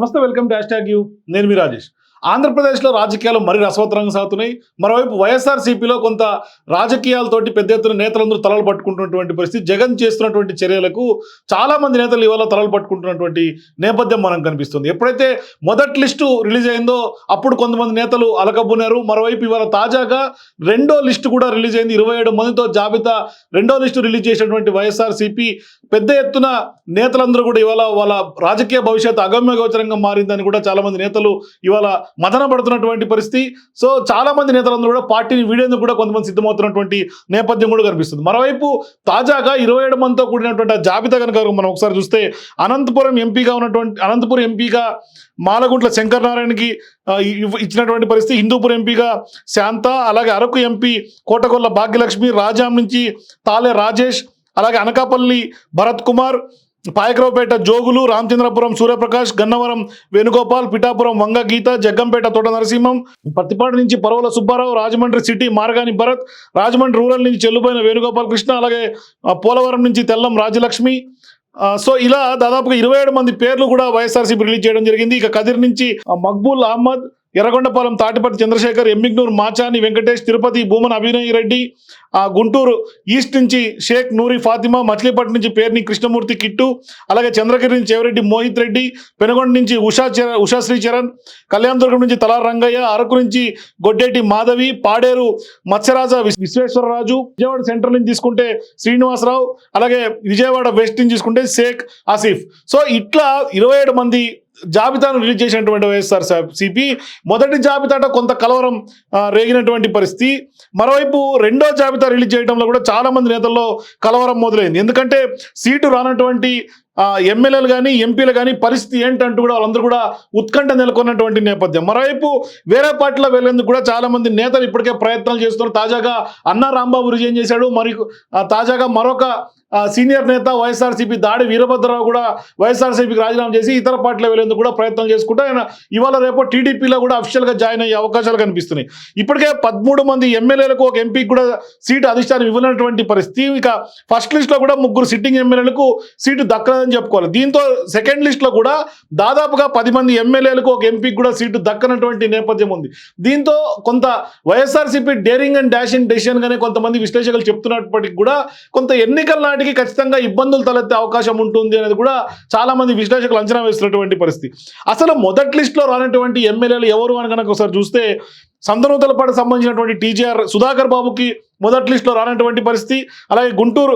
నమస్తే welcome to hashtag U నేను మీ రాజేష్ ఆంధ్రప్రదేశ్లో రాజకీయాలు మరీ రసవత్తరంగా సాగుతున్నాయి. మరోవైపు వైఎస్ఆర్సీపీలో కొంత రాజకీయాలతోటి పెద్ద ఎత్తున నేతలందరూ తలలు పట్టుకుంటున్నటువంటి పరిస్థితి. జగన్ చేస్తున్నటువంటి చర్యలకు చాలామంది నేతలు ఇవాళ తలలు పట్టుకుంటున్నటువంటి నేపథ్యం మనం కనిపిస్తుంది. ఎప్పుడైతే మొదటి లిస్టు రిలీజ్ అయిందో అప్పుడు కొంతమంది నేతలు అలకబున్నారు మరోవైపు ఇవాళ తాజాగా రెండో లిస్టు కూడా రిలీజ్ అయింది. ఇరవై ఏడు మందితో జాబితా రెండో లిస్టు రిలీజ్ చేసినటువంటి వైఎస్ఆర్సీపీ పెద్ద ఎత్తున నేతలందరూ కూడా ఇవాళ వాళ్ళ రాజకీయ భవిష్యత్తు అగమ్యగోచరంగా మారిందని కూడా చాలామంది నేతలు ఇవాళ మదన పడుతున్నటువంటి పరిస్థితి. సో చాలా మంది నేతలందరూ కూడా పార్టీని వీడేందుకు కూడా కొంతమంది సిద్ధమవుతున్నటువంటి నేపథ్యం కూడా కనిపిస్తుంది. మరోవైపు తాజాగా ఇరవై ఏడు మందితో కూడినటువంటి ఆ జాబితా కనుక మనం ఒకసారి చూస్తే అనంతపురం ఎంపీగా ఉన్నటువంటి అనంతపురం ఎంపీగా మాలగుంట్ల శంకర్ నారాయణకి ఇచ్చినటువంటి పరిస్థితి. హిందూపురం ఎంపీగా శాంత అలాగే అరకు ఎంపీ కోటకొల్ల భాగ్యలక్ష్మి రాజాం నుంచి తాలే రాజేష్ అలాగే అనకాపల్లి భరత్ కుమార్ పాయకరావుపేట జోగులు రామచంద్రపురం సూర్యప్రకాష్ గన్నవరం వేణుగోపాల్ పిఠాపురం వంగ గీత జగ్గంపేట తోట నరసింహం పత్తిపాడు నుంచి పరవల సుబ్బారావు రాజమండ్రి సిటీ మార్గాని భరత్ రాజమండ్రి రూరల్ నుంచి చెల్లుపోయిన వేణుగోపాల్ కృష్ణ అలాగే పోలవరం నుంచి తెల్లం రాజలక్ష్మి. సో ఇలా దాదాపుగా ఇరవై ఏడు మంది పేర్లు కూడా వైఎస్ఆర్సీపీ రిలీజ్ చేయడం జరిగింది. ఇక కదిర్ నుంచి మక్బూల్ అహ్మద్ ఎర్రగొండపాలెం తాటిపట్టి చంద్రశేఖర్ ఎమ్మిగ్నూరు మాచాని వెంకటేష్ తిరుపతి భూమన్ అభినయ్ రెడ్డి ఆ, గుంటూరు ఈస్ట్ నుంచి షేక్ నూరి ఫాతిమా మచిలీపట్నం నుంచి పేర్ని కృష్ణమూర్తి కిట్టు అలాగే చంద్రగిరి నుంచి చెవిరెడ్డి మోహిత్ రెడ్డి పెనుగొండ నుంచి ఉషా చరణ్ ఉషాశ్రీ చరణ్ కళ్యాణదుర్గం నుంచి తలార్ రంగయ్య అరకు నుంచి గొడ్డేటి మాధవి పాడేరు మత్స్యరాజ విశ్వేశ్వరరాజు విజయవాడ సెంట్రల్ నుంచి తీసుకుంటే శ్రీనివాసరావు అలాగే విజయవాడ వెస్ట్ నుంచి తీసుకుంటే షేక్ ఆసిఫ్. సో ఇట్లా ఇరవై ఏడు మంది జాబితాను రిలీజ్ చేసినటువంటి వైఎస్ఆర్ సిపి. మొదటి జాబితాట కొంత కలవరం రేగినటువంటి పరిస్థితి. మరోవైపు రెండో జాబితా రిలీజ్ చేయడంలో కూడా చాలా మంది నేతల్లో కలవరం మొదలైంది. ఎందుకంటే సీటు రానటువంటి ఎమ్మెల్యేలు కానీ ఎంపీలు కానీ పరిస్థితి ఏంటంటూ కూడా వాళ్ళందరూ కూడా ఉత్కంఠ నెలకొన్నటువంటి నేపథ్యం. మరోవైపు వేరే పార్టీలో వెళ్ళేందుకు కూడా చాలా మంది నేతలు ఇప్పటికే ప్రయత్నాలు చేస్తున్నారు. తాజాగా అన్నా రాంబాబు రిజైన్ చేశాడు. మరియు తాజాగా మరొక సీనియర్ నేత వైఎస్ఆర్సీపీ దాడి వీరభద్రరావు కూడా వైఎస్ఆర్సీపీకి రాజీనామా చేసి ఇతర పార్టీలో వెళ్ళేందుకు కూడా ప్రయత్నం చేసుకుంటూ ఆయన ఇవాళ రేపు టీడీపీలో కూడా అఫీషియల్గా జాయిన్ అయ్యే అవకాశాలు కనిపిస్తున్నాయి. ఇప్పటికే పదమూడు మంది ఎమ్మెల్యేలకు ఒక ఎంపీకి కూడా సీటు అధిష్టానం ఇవ్వనటువంటి పరిస్థితి. ఇక ఫస్ట్ లిస్ట్లో కూడా ముగ్గురు సిట్టింగ్ ఎమ్మెల్యేలకు సీటు దక్కదని చెప్పుకోవాలి. దీంతో సెకండ్ లిస్ట్లో కూడా దాదాపుగా పది మంది ఎమ్మెల్యేలకు ఒక ఎంపీకి కూడా సీటు దక్కనటువంటి నేపథ్యం ఉంది. దీంతో కొంత YSRCP daring and dashing decision గానే కొంతమంది విశ్లేషకులు చెప్తున్నప్పటికీ కూడా కొంత ఎన్నికల నాటికి ఖచ్చితంగా ఇబ్బందులు తలెత్తే అవకాశం ఉంటుంది అనేది కూడా చాలా మంది విశ్లేషకులు అంచనా వేస్తున్నటువంటి పరిస్థితి. అసలు మొదటి లిస్టులో రానటువంటి ఎమ్మెల్యేలు ఎవరు అని కనుక ఒకసారి చూస్తే సంతనూతలపాటు సంబంధించినటువంటి టీజీఆర్ సుధాకర్ బాబుకి మొదటి లిస్టులో రానటువంటి పరిస్థితి. అలాగే గుంటూరు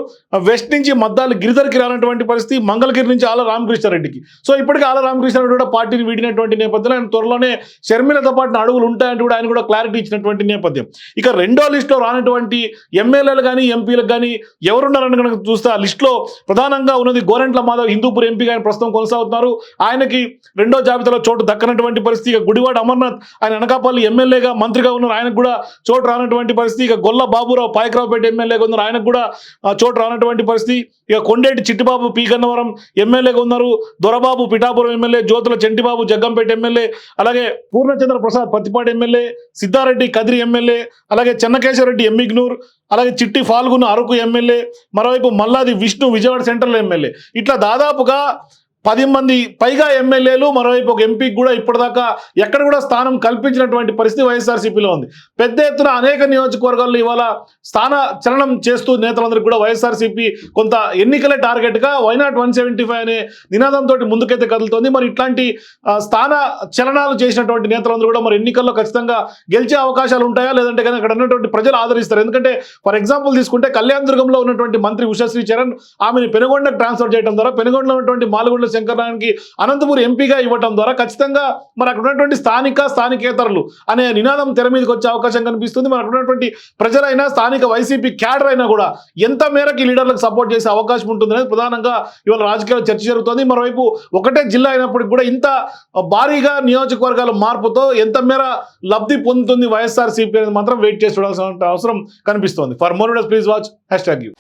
వెస్ట్ నుంచి మద్దాలు గిరిధర్కి రానటువంటి పరిస్థితి. మంగళగిరి నుంచి ఆల రామకృష్ణారెడ్డికి సో ఇప్పటికీ ఆల రామకృష్ణారెడ్డి కూడా పార్టీని వీడినటువంటి నేపథ్యంలో ఆయన త్వరలోనే షర్మిలతో పాటు అడుగులు ఉంటాయంటూ కూడా ఆయన కూడా క్లారిటీ ఇచ్చినటువంటి నేపథ్యం. ఇక రెండో లిస్టులో రానటువంటి ఎమ్మెల్యేలు కానీ ఎంపీలకు కానీ ఎవరున్నారని కనుక చూస్తే ఆ లిస్టులో ప్రధానంగా ఉన్నది గోరెంట్ల మాధవ్ హిందూపూర్ ఎంపీగా ఆయన ప్రస్తుతం కొనసాగుతున్నారు. ఆయనకి రెండో జాబితాలో చోటు దక్కనటువంటి పరిస్థితి. ఇక గుడివాడ అమర్నాథ్ ఆయన అనకాపల్లి ఎమ్మెల్యేగా మంత్రిగా ఉన్నారు. ఆయనకు కూడా చోటు రానటువంటి పరిస్థితి. ఇక గొల్ల బాబు బాబురావు పాయకరావుపేట ఎమ్మెల్యేగా ఉన్నారు. ఆయనకు కూడా ఆ, చోటు రానటువంటి పరిస్థితి. ఇక కొండేటి చిట్టిబాబు పి. గన్నవరం ఎమ్మెల్యేగా ఉన్నారు. దొరబాబు పిఠాపురం ఎమ్మెల్యే జ్యోతుల చెంటిబాబు జగ్గంపేట ఎమ్మెల్యే అలాగే పూర్ణచంద్ర ప్రసాద్ పత్తిపాటి ఎమ్మెల్యే సిద్ధారెడ్డి కదిరి ఎమ్మెల్యే అలాగే చెన్నకేశ్వరరెడ్డి ఎమ్మిగ్నూర్ అలాగే చిట్టి ఫాల్గున్ అరకు ఎమ్మెల్యే మరోవైపు మల్లాది విష్ణు విజయవాడ సెంట్రల్ ఎమ్మెల్యే. ఇట్లా దాదాపుగా పది మంది పైగా ఎమ్మెల్యేలు మరోవైపు ఒక ఎంపీకి కూడా ఇప్పటిదాకా ఎక్కడ కూడా స్థానం కల్పించినటువంటి పరిస్థితి వైఎస్ఆర్సీపీలో ఉంది. పెద్ద ఎత్తున అనేక నియోజకవర్గాల్లో ఇవాళ స్థాన చలనం చేస్తూ నేతలందరికీ కూడా వైఎస్ఆర్సీపీ కొంత ఎన్నికలే టార్గెట్గా వైనాట్ వన్ సెవెంటీ ఫైవ్ అనే నినాదంతో ముందుకైతే కదులుతోంది. మరి ఇట్లాంటి స్థాన చలనాలు చేసినటువంటి నేతలందరూ కూడా మరి ఎన్నికల్లో ఖచ్చితంగా గెలిచే అవకాశాలు ఉంటాయా? లేదంటే కానీ అక్కడ ఉన్నటువంటి ప్రజలు ఆదరిస్తారు? ఎందుకంటే ఫర్ ఎగ్జాంపుల్ తీసుకుంటే కళ్యాణదుర్గంలో ఉన్నటువంటి మంత్రి ఉషశ్రీ చరణ్ ఆమెను పెనుగొండకు ట్రాన్స్ఫర్ చేయడం ద్వారా పెనుగొండలో ఉన్నటువంటి మాలగొండ శంకరనారాయణకి అనంతపురం ఎంపీగా ఇవ్వటం ద్వారా ఖచ్చితంగా మరి అక్కడ ఉన్నటువంటి స్థానిక స్థానికేతరులు అనే నినాదం తెర మీదకి వచ్చే అవకాశం కనిపిస్తుంది. మరి అక్కడ ఉన్నటువంటి ప్రజలైనా స్థానిక వైసీపీ క్యాడర్ అయినా కూడా ఎంత మేరకు ఈ లీడర్లకు సపోర్ట్ చేసే అవకాశం ఉంటుంది అనేది ప్రధానంగా ఇవాళ రాజకీయాల్లో చర్చ జరుగుతుంది. మరోవైపు ఒకటే జిల్లా అయినప్పటికీ కూడా ఇంత భారీగా నియోజకవర్గాల మార్పుతో ఎంత మేర లబ్ధి పొందుతుంది వైఎస్ఆర్ సిపి అనేది మాత్రం వెయిట్ చేసి చూడాల్సిన అవసరం కనిపిస్తోంది. For more please watch hashtag U.